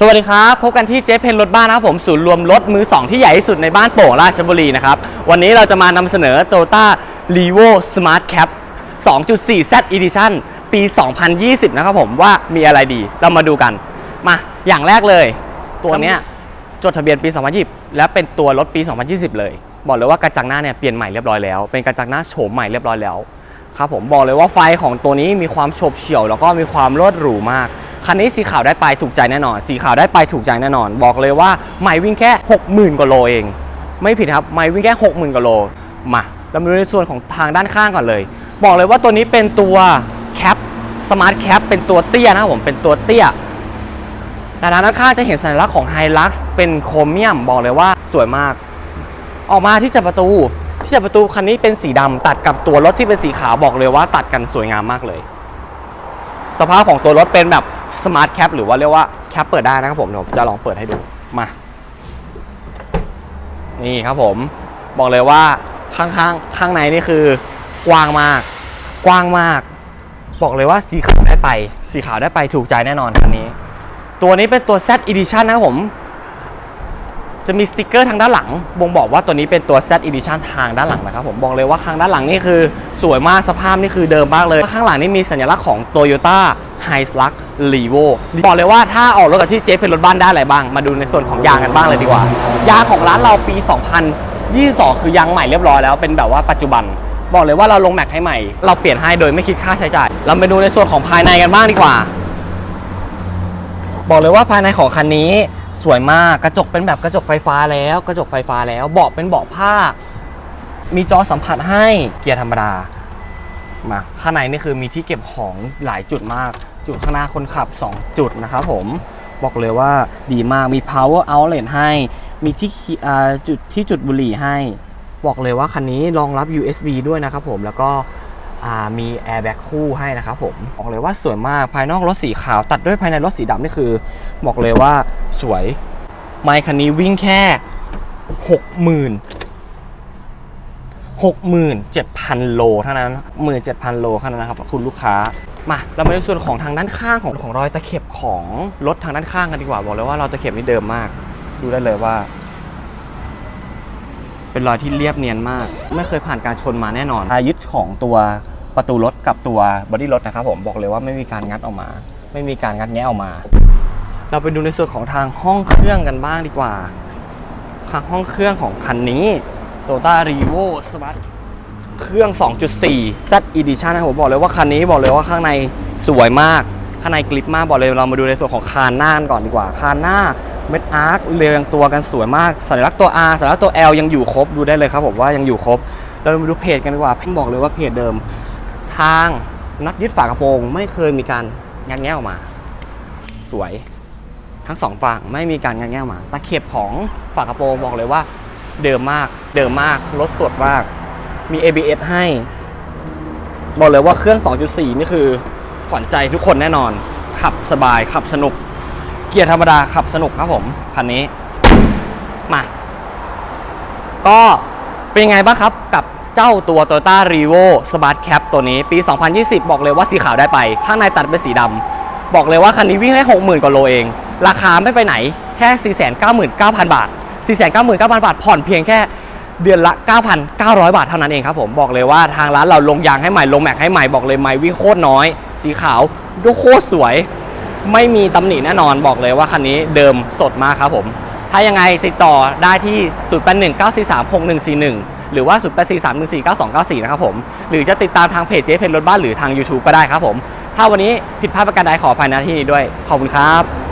สวัสดีครับ พบกันที่เจ๊เพนรถบ้านนะครับผมศูนย์รวมรถมือ 2 ที่ใหญ่ที่สุดในบ้านโป่งราชบุรีนะครับ วันนี้เราจะมานำเสนอ Toyota r e v o Smart Cap 2.4 Z Edition ปี 2020 นะครับผมว่ามีอะไรดีเรามาดูกัน มาอย่างแรกเลย ตัวเนี้ยจดทะเบียนปี 2020 และเป็นตัวรถปี 2020 เลย บอกเลยว่ากระจังหน้าเนี่ยเปลี่ยนใหม่เรียบร้อยแล้ว เป็นกระจังหน้าโฉมใหม่เรียบร้อยแล้วครับผมบอกเลยว่าไฟของตัวนี้มีความโฉบเฉี่ยวแล้วก็มีความรวดหรูมาก คันนี้สีขาวได้ไปถูกใจแน่นอน สีขาวได้ไปถูกใจแน่นอน บอกเลยว่าไม่วิ่งแค่ 60,000กว่าโลเอง ไม่ผิดครับไม่วิ่งแค่ 60,000กว่าโลมาเรามาดูในส่วนของทางด้านข้างก่อนเลย บอกเลยว่าตัวนี้เป็นตัวแคปสมาร์ทแคปเป็นตัวเตี้ยนะครับผมเป็นตัวเตี้ยแต่ด้านข้างจะเห็นสัญลักษณ์ของ h i l u x เป็นโครเมียมบอกเลยว่าสวยมาก ออกมาที่จับประตูที่จับประตูคันนี้เป็นสีดำตัดกับตัวรถที่เป็นสีขาวบอกเลยว่าตัดกันสวยงามมากเลย สภาพของตัวรถเป็นแบบ สมาร์ทแคปหรือว่าเรียกว่าแคปเปิดได้นะครับผมเดี๋ยวผมจะลองเปิดให้ดูมา นี่ครับผมบอกเลยว่าข้างๆข้างในนี่คือกว้างมาก กว้างมาก บอกเลยว่าสีขาวได้ไป สีขาวได้ไปถูกใจแน่นอนคันนี้ ตัวนี้เป็นตัว Z Edition นะครับผม จะมีสติกเกอร์ทางด้านหลัง บ่งบอกว่าตัวนี้เป็นตัว Z Edition ทางด้านหลังนะครับผมบอกเลยว่าข้างด้านหลังนี่คือสวยมากสภาพนี่คือเดิมมากเลย ข้างหลังนี่มีสัญลักษณ์ของ Toyota h i l u x r e v o บอกเลยว่าถ้าออกรถกับที่เจ๊เป็นรถบ้านได้อะไรบ้าง มาดูในส่วนของยางกันบ้างเลยดีกว่า ยางของร้านเราปี 2022 คือยางใหม่เรียบร้อยแล้วเป็นแบบว่าปัจจุบัน บอกเลยว่าเราลงแม็กให้ใหม่ เราเปลี่ยนให้โดยไม่คิดค่าใช้จ่าย เราไปดูในส่วนของภายในกันบ้างดีกว่า บอกเลยว่าภายในของคันนี้สวยมากกระจกเป็นแบบกระจกไฟฟ้าแล้ว กระจกไฟฟ้าแล้วเบาะเป็นเบาะผ้า มีจอสัมผัสให้เกียร์ธรรมดามาข้างในนี่คือมีที่เก็บของหลายจุดมาก จุดข้างหน้าคนขับ 2 จุดนะครับผมบอกเลยว่าดีมากมี power outlet ให้ มีที่จุดที่จุดบุหรี่ให้ บอกเลยว่าคันนี้รองรับ USB ด้วยนะครับผมแล้วก็มี airbag คู่ให้นะครับผมบอกเลยว่าสวยมากภายนอกรถสีขาวตัดด้วยภายในรถสีดำนี่คือ บอกเลยว่าสวยไมค์คันนี้วิ่งแค่60,000 67,000 โลเท่านั้น 17,000 โลเท่านั้นนะครับ คุณลูกค้า มาเรามาในส่วนของทางด้านข้างของของรอยตะเข็บของรถทางด้านข้างกันดีกว่าบอกเลยว่ารอยตะเข็บนี่เดิมมาก ดูได้เลยว่า เป็นรอยที่เรียบเนียนมาก ไม่เคยผ่านการชนมาแน่นอนอายึดของตัวประตูรถกับตัวบอดี้รถนะครับผมบอกเลยว่าไม่มีการงัดออกมา ไม่มีการงัดแงะออกมา เราไปดูในส่วนของทางห้องเครื่องกันบ้างดีกว่าทางห้องเครื่องของคันนี้ Toyota r e v o Smart เครื่อง 2.4 Z Edition นะผมบอกเลยว่าคันนี้บอกเลยว่าข้างในสวยมาก ข้างในกริปมากบอกเลยเรามาดูในส่วนของคานหน้ากันก่อนดีกว่า คานหน้าเม็ดอาร์คเรียงตัวกันสวยมาก สัญลักษณ์ตัว R สัญลักษณ์ตัว L ยังอยู่ครบดูได้เลยครับผมว่ายังอยู่ครบ เรามาดูเพจกันดีกว่าเพิ่งบอกเลยว่าเพจเดิม ทางนัดยึดฝากระโปรงไม่เคยมีการงัดแงะออกมา สวย ทั้งสองฝั่งไม่มีการงัดแงะออกมาตะเข็บของฝากระโปรงบอกเลยว่าเดิมมาก เดิมมากรถสดมาก มี ABS ให้ บอกเลยว่าเครื่อง 2.4 นี่คือขวัญใจทุกคนแน่นอน ขับสบายขับสนุก เกียร์ธรรมดาขับสนุกครับผมคันนี้ มา ก็เป็นยังไงบ้างครับกับเจ้าตัว Toyota r e v o Smart Cap ตัวนี้ปี 2020 บอกเลยว่าสีขาวได้ไป ข้างในตัดเป็นสีดำบอกเลยว่าคันนี้วิ่งให้ 60,000 กว่าโลเอง ราคาไม่ไปไหนแค่ 499,000 บาท 499,000 บาทผ่อนเพียงแค่ เดือนละ 9,900 บาทเท่านั้นเองครับผมบอกเลยว่าทางร้านเราลงยางให้ใหม่ลงแม็กให้ใหม่บอกเลยไม่วิ่งโคตรน้อย สีขาวดูโคตรสวย ไม่มีตำหนิแน่นอนบอกเลยว่าคันนี้เดิมสดมากครับผม ถ้ายังไงติดต่อได้ที่ 0819436141 หรือว่า 0843149294 นะครับผม หรือจะติดตามทางเพจเจ๊เพนรถบ้านหรือทาง YouTube ก็ได้ครับผม ถ้าวันนี้ผิดพลาดประการใดขออภัยณที่นี้ด้วยขอบคุณครับ